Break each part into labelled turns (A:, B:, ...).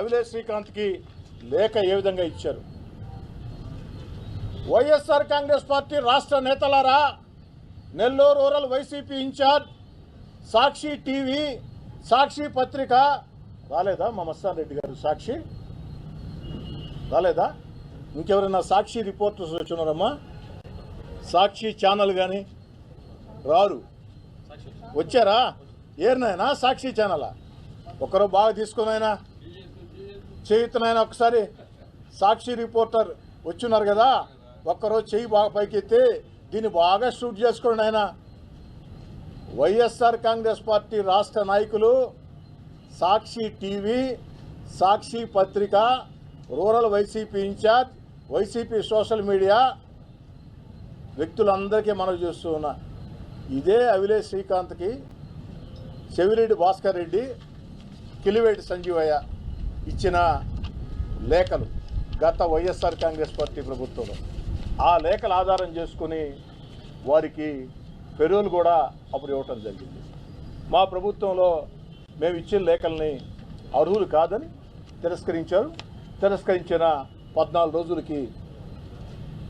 A: అవిలే శ్రీకాంత్కి లేఖ ఏ విధంగా ఇచ్చారు? వైఎస్ఆర్ కాంగ్రెస్ పార్టీ రాష్ట్ర నేతలారా Nellore rural YCP incharge Sakshi TV Sakshi పత్రిక రాలేదా? మా మస్తాన్ రెడ్డి గారు సాక్షి రాలేదా? ఇంకెవరైనా సాక్షి రిపోర్టర్స్ వచ్చినారమ్మా? సాక్షి ఛానల్ కానీ రారు. వచ్చారా? ఏరినాయనా? సాక్షి ఛానలా? ఒకరు బాగా తీసుకున్నాయినా? చేయుతున్నాయని ఒకసారి సాక్షి రిపోర్టర్ వచ్చున్నారు కదా ఒక్కరోజు చేయి బాగా పైకెత్తి దీన్ని బాగా షూట్ చేసుకోండి ఆయన. వైఎస్ఆర్ కాంగ్రెస్ పార్టీ రాష్ట్ర నాయకులు సాక్షి టీవీ సాక్షి పత్రిక rural YCP incharge YCP social media వ్యక్తులందరికీ మనం చూస్తూ ఉన్నా. ఇదే అవిలేష్ శ్రీకాంత్కి చెవిరెడ్డి భాస్కర్ రెడ్డి కిలివేటి సంజీవయ్య. ఇచ్చిన లేఖలు గత వైఎస్ఆర్ కాంగ్రెస్ పార్టీ ప్రభుత్వంలో. ఆ లేఖలు ఆధారం చేసుకుని వారికి పెరువులు కూడా అప్పుడు ఇవ్వటం జరిగింది. మా ప్రభుత్వంలో మేము ఇచ్చిన లేఖల్ని అర్హులు కాదని తిరస్కరించారు. తిరస్కరించిన పద్నాలుగు రోజులకి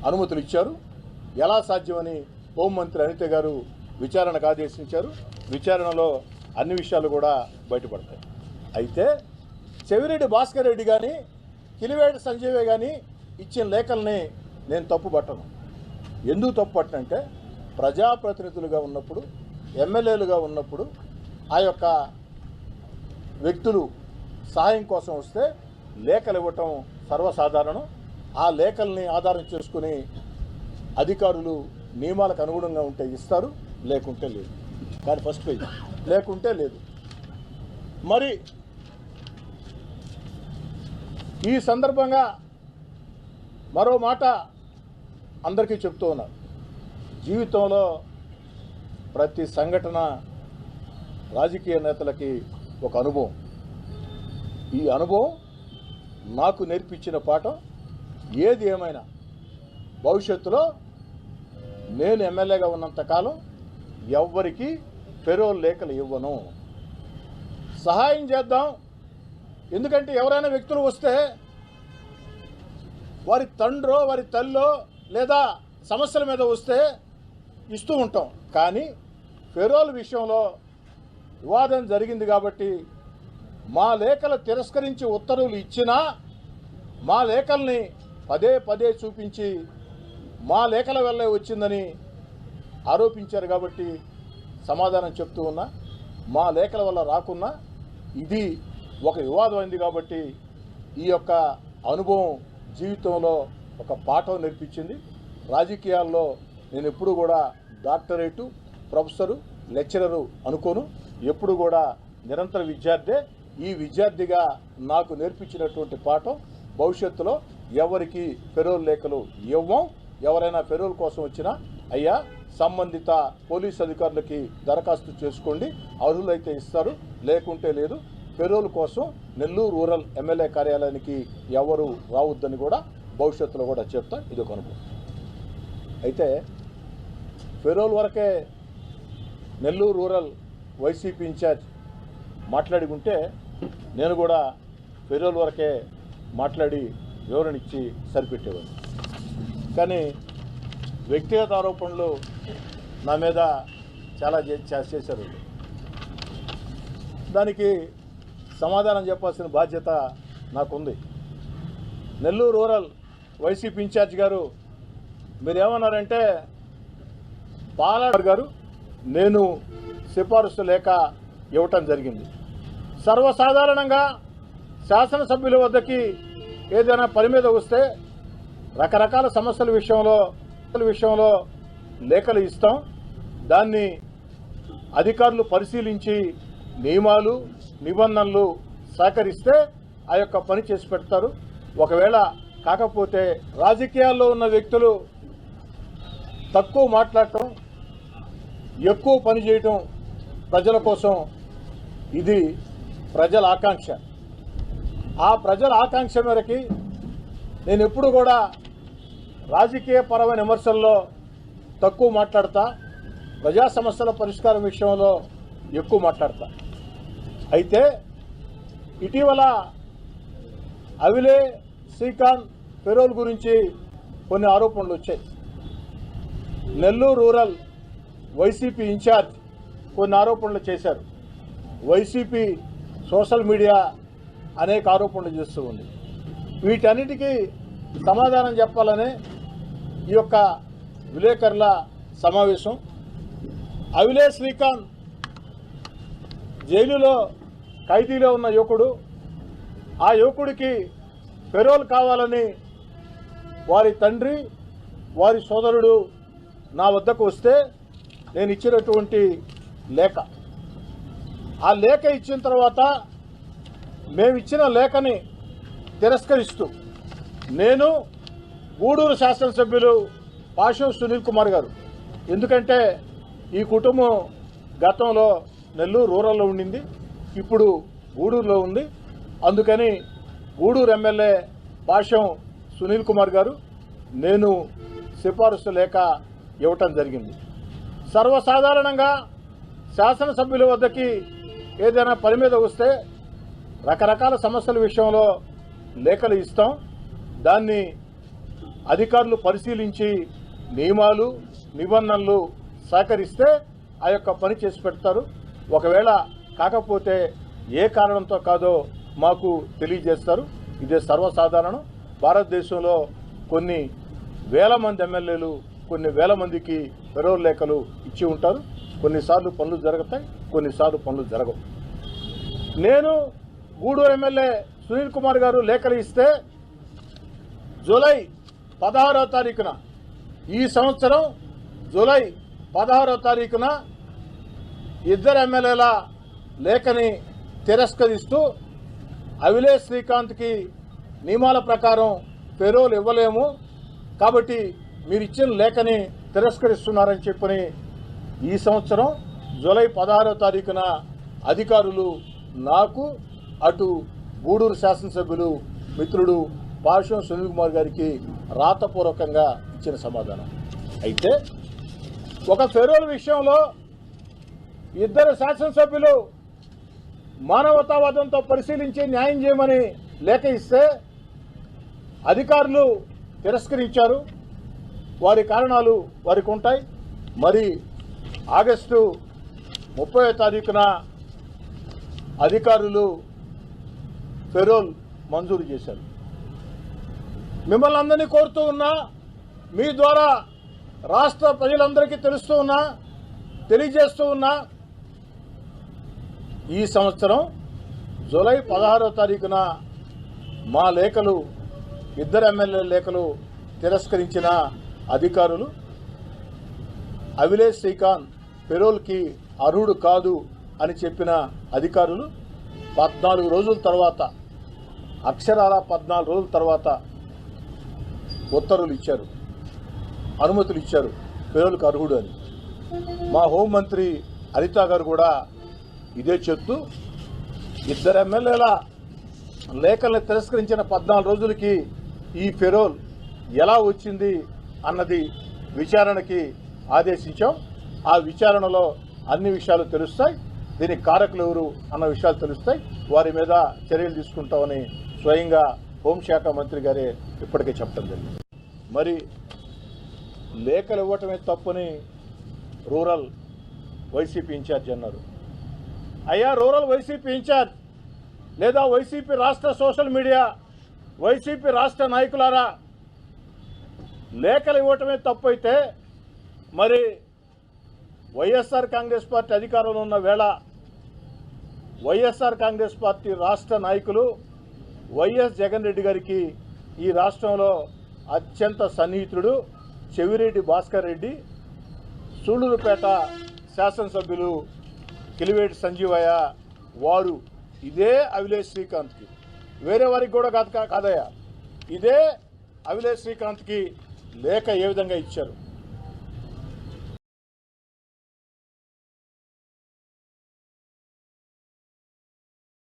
A: అనుమతులు ఇచ్చారు. ఎలా సాధ్యమని హోంమంత్రి అనిత గారు విచారణకు ఆదేశించారు. విచారణలో అన్ని విషయాలు కూడా బయటపడతాయి. అయితే చెవిరెడ్డి భాస్కర్ రెడ్డి కానీ కిలివేటి సంజీవే కానీ ఇచ్చిన లేఖల్ని నేను తప్పు పట్టను ఎందుకు తప్పుపట్టనంటే ప్రజాప్రతినిధులుగా ఉన్నప్పుడు ఎమ్మెల్యేలుగా ఉన్నప్పుడు ఆ యొక్క వ్యక్తులు సహాయం కోసం వస్తే లేఖలు ఇవ్వటం సర్వసాధారణం. ఆ లేఖల్ని ఆధారం చేసుకుని అధికారులు నియమాలకు అనుగుణంగా ఉంటే ఇస్తారు లేకుంటే లేదు. కానీ ఫస్ట్ పేజ్. లేకుంటే లేదు. మరి ఈ సందర్భంగా మరో మాట అందరికీ చెప్తూ ఉన్నారు జీవితంలో ప్రతి సంఘటన రాజకీయ నేతలకి ఒక అనుభవం. ఈ అనుభవం నాకు నేర్పించిన పాఠం ఏది ఏమైనా. భవిష్యత్తులో నేను ఎమ్మెల్యేగా ఉన్నంతకాలం ఎవ్వరికీ పెరోల్ లేఖలు ఇవ్వను. సహాయం చేద్దాం. ఎందుకంటే ఎవరైనా వ్యక్తులు వస్తే వారి తండ్రో వారి తల్లో లేదా సమస్యల మీద వస్తే ఇస్తూ ఉంటాం. కానీ ఫెరోల్ విషయంలో వివాదం జరిగింది కాబట్టి మా లేఖలు తిరస్కరించి ఉత్తర్వులు ఇచ్చినా మా లేఖల్ని పదే పదే చూపించి మా లేఖల వల్లే వచ్చిందని ఆరోపించారు కాబట్టి సమాధానం చెప్తూ ఉన్నా మా లేఖల వల్ల రాకున్నా ఇది ఒక వివాదం అయింది కాబట్టి ఈ యొక్క అనుభవం జీవితంలో ఒక పాఠం నేర్పించింది. రాజకీయాల్లో నేను ఎప్పుడు కూడా డాక్టరేటు ప్రొఫెసరు లెక్చరరు అనుకోను. ఎప్పుడు కూడా నిరంతర విద్యార్థే. ఈ విద్యార్థిగా నాకు నేర్పించినటువంటి పాఠం భవిష్యత్తులో ఎవరికి ఫెరోల్ లేఖలు ఇవ్వం ఎవరైనా ఫెరోల్ కోసం వచ్చినా అయ్యా సంబంధిత పోలీస్ అధికారులకి దరఖాస్తు చేసుకోండి. అర్హులైతే ఇస్తారు లేకుంటే లేదు. పెరోల్ కోసం నెల్లూరు రూరల్ ఎమ్మెల్యే కార్యాలయానికి ఎవరు రావద్దని కూడా భవిష్యత్తులో కూడా చెప్తా ఇది ఒక అనుభవం. అయితే పెరోల్ వరకే నెల్లూరు రూరల్ వైసీపీ ఇన్ఛార్జ్ మాట్లాడి ఉంటే నేను కూడా పెరోల్ వరకే మాట్లాడి వివరణ ఇచ్చి సరిపెట్టేవాడిని. కానీ వ్యక్తిగత ఆరోపణలు నా మీద చాలా చే- చేశారు. దానికి సమాధానం చెప్పాల్సిన బాధ్యత నాకుంది. నెల్లూరు రూరల్ వైసీపీ ఇన్ఛార్జ్ గారు మీరు ఏమన్నారంటే పాలాడు గారు నేను సిఫారసు లేఖ ఇవ్వటం జరిగింది. సర్వసాధారణంగా శాసనసభ్యుల వద్దకి ఏదైనా పని మీద వస్తే రకరకాల సమస్యల విషయంలో విషయంలో లేఖలు ఇస్తాం. దాన్ని అధికారులు పరిశీలించి నియమాలు నిబంధనలు సహకరిస్తే ఆ యొక్క పని చేసి పెడతారు. ఒకవేళ కాకపోతే రాజకీయాల్లో ఉన్న వ్యక్తులు తక్కువ మాట్లాడటం ఎక్కువ పని చేయటం ప్రజల కోసం ఇది ప్రజల ఆకాంక్ష. ఆ ప్రజల ఆకాంక్ష మేరకి నేను ఎప్పుడు కూడా రాజకీయ పరమైన విమర్శల్లో తక్కువ మాట్లాడతా ప్రజా సమస్యల పరిష్కారం విషయంలో ఎక్కువ మాట్లాడతా. అయితే ఇటీవల అవిలే శ్రీకాంత్ పెరోల్ గురించి కొన్ని ఆరోపణలు వచ్చాయి. నెల్లూరు రూరల్ వైసీపీ ఇన్ఛార్జ్ కొన్ని ఆరోపణలు చేశారు. వైసీపీ సోషల్ మీడియా అనేక ఆరోపణలు చేస్తూ ఉంది. వీటన్నిటికీ సమాధానం చెప్పాలనే ఈ యొక్క విలేకరుల సమావేశం. అవిలే శ్రీకాంత్ జైలులో ఖైదీలో ఉన్న యువకుడు ఆ యువకుడికి పెరోల్ కావాలని వారి తండ్రి వారి సోదరుడు నా వద్దకు వస్తే నేను ఇచ్చినటువంటి లేఖ. ఆ లేఖ ఇచ్చిన తర్వాత మేము ఇచ్చిన లేఖని తిరస్కరిస్తూ నేను గూడూరు శాసనసభ్యులు పాషం సునీల్ కుమార్ గారు. ఎందుకంటే ఈ కుటుంబం గతంలో నెల్లూరు రూరల్లో ఉండింది. ఇప్పుడు గూడూరులో ఉంది. అందుకని గూడూరు ఎమ్మెల్యే పాషం సునీల్ కుమార్ గారు నేను సిఫారసు లేఖ ఇవ్వటం జరిగింది. సర్వసాధారణంగా శాసనసభ్యుల వద్దకి ఏదైనా పని మీద వస్తే రకరకాల సమస్యల విషయంలో లేఖలు ఇస్తాం. దాన్ని అధికారులు పరిశీలించి నియమాలు నిబంధనలు సహకరిస్తే ఆ యొక్క పని చేసి పెడతారు. ఒకవేళ కాకపోతే ఏ కారణంతో కాదో మాకు తెలియజేస్తారు. ఇదే సర్వసాధారణం. భారతదేశంలో కొన్ని వేల మంది ఎమ్మెల్యేలు కొన్ని వేల మందికి పెరోల్ లేఖలు ఇచ్చి ఉంటారు. కొన్నిసార్లు పనులు జరుగుతాయి కొన్నిసార్లు పనులు జరగవు. నేను గూడూరు ఎమ్మెల్యే సునీల్ కుమార్ గారు లేఖలు ఇస్తే జూలై పదహారో తారీఖున ఈ సంవత్సరం జూలై పదహారో తారీఖున ఇద్దరు ఎమ్మెల్యేల లేఖని తిరస్కరిస్తూ అవిలే శ్రీకాంత్కి నియమాల ప్రకారం పెరోలు ఇవ్వలేము. కాబట్టి మీరు ఇచ్చిన లేఖని తిరస్కరిస్తున్నారని చెప్పని ఈ సంవత్సరం జూలై పదహారో తారీఖున అధికారులు నాకు అటు గూడూరు శాసనసభ్యులు మిత్రుడు పాషం సునీల్ కుమార్ గారికి రాతపూర్వకంగా ఇచ్చిన సమాధానం. అయితే ఒక ఫెరోల్ విషయంలో ఇద్దరు శాసనసభ్యులు మానవతావాదంతో పరిశీలించి న్యాయం చేయమని లేఖ ఇస్తే అధికారులు తిరస్కరించారు. వారి కారణాలు వారికి ఉంటాయి. మరి ఆగస్టు ముప్పై తారీఖున అధికారులు పెరోల్ మంజూరు చేశారు. మిమ్మల్ని అందరినీ కోరుతూ ఉన్నా మీ ద్వారా రాష్ట్ర ప్రజలందరికీ తెలుస్తూ ఉన్నా తెలియజేస్తూ ఉన్నా ఈ సంవత్సరం జూలై పదహారో తారీఖున మా లేఖలు ఇద్దరు ఎమ్మెల్యే లేఖలు తిరస్కరించిన అధికారులు అవిలేష్ శ్రీకాంత్ పెరోల్కి అర్హుడు కాదు అని చెప్పిన అధికారులు పద్నాలుగు రోజుల తర్వాత అక్షరాల పద్నాలుగు రోజుల తర్వాత ఉత్తర్వులు ఇచ్చారు అనుమతులు ఇచ్చారు పెరోల్కి అర్హుడు అని. మా హోంమంత్రి అనితా గారు కూడా ఇదే చెప్తూ ఇద్దరు ఎమ్మెల్యేల లేఖల్ని తిరస్కరించిన పద్నాలుగు రోజులకి ఈ ఫెరోల్ ఎలా వచ్చింది అన్నది విచారణకి ఆదేశించాం. ఆ విచారణలో అన్ని విషయాలు తెలుస్తాయి. దీనికి కారకులు ఎవరు అన్న విషయాలు తెలుస్తాయి. వారి మీద చర్యలు తీసుకుంటామని స్వయంగా హోంశాఖ మంత్రి గారే ఇప్పటికే చెప్పడం జరిగింది. మరి లేఖలు ఇవ్వటమే తప్పని రూరల్ వైసీపీ ఇన్ఛార్జ్ అన్నారు. అయ్యా రూరల్ వైసీపీ ఇన్ఛార్జ్ లేదా వైసీపీ రాష్ట్ర సోషల్ మీడియా వైసీపీ రాష్ట్ర నాయకులారా లేఖలు ఇవ్వటమే తప్పు అయితే మరి వైఎస్ఆర్ కాంగ్రెస్ పార్టీ అధికారంలో ఉన్న వేళ వైఎస్ఆర్ కాంగ్రెస్ పార్టీ రాష్ట్ర నాయకులు వైఎస్ జగన్ రెడ్డి గారికి ఈ రాష్ట్రంలో అత్యంత సన్నిహితుడు చెవిరెడ్డి భాస్కర్ రెడ్డి సూళ్ళూరుపేట శాసనసభ్యులు కిలివేటి సంజీవయ్య వారు ఇదే అవిలేష్ శ్రీకాంత్కి. వేరే వారికి కూడా కాదు కాదయ్యా. ఇదే అవిలేష్ శ్రీకాంత్కి లేఖ ఏ విధంగా ఇచ్చారు?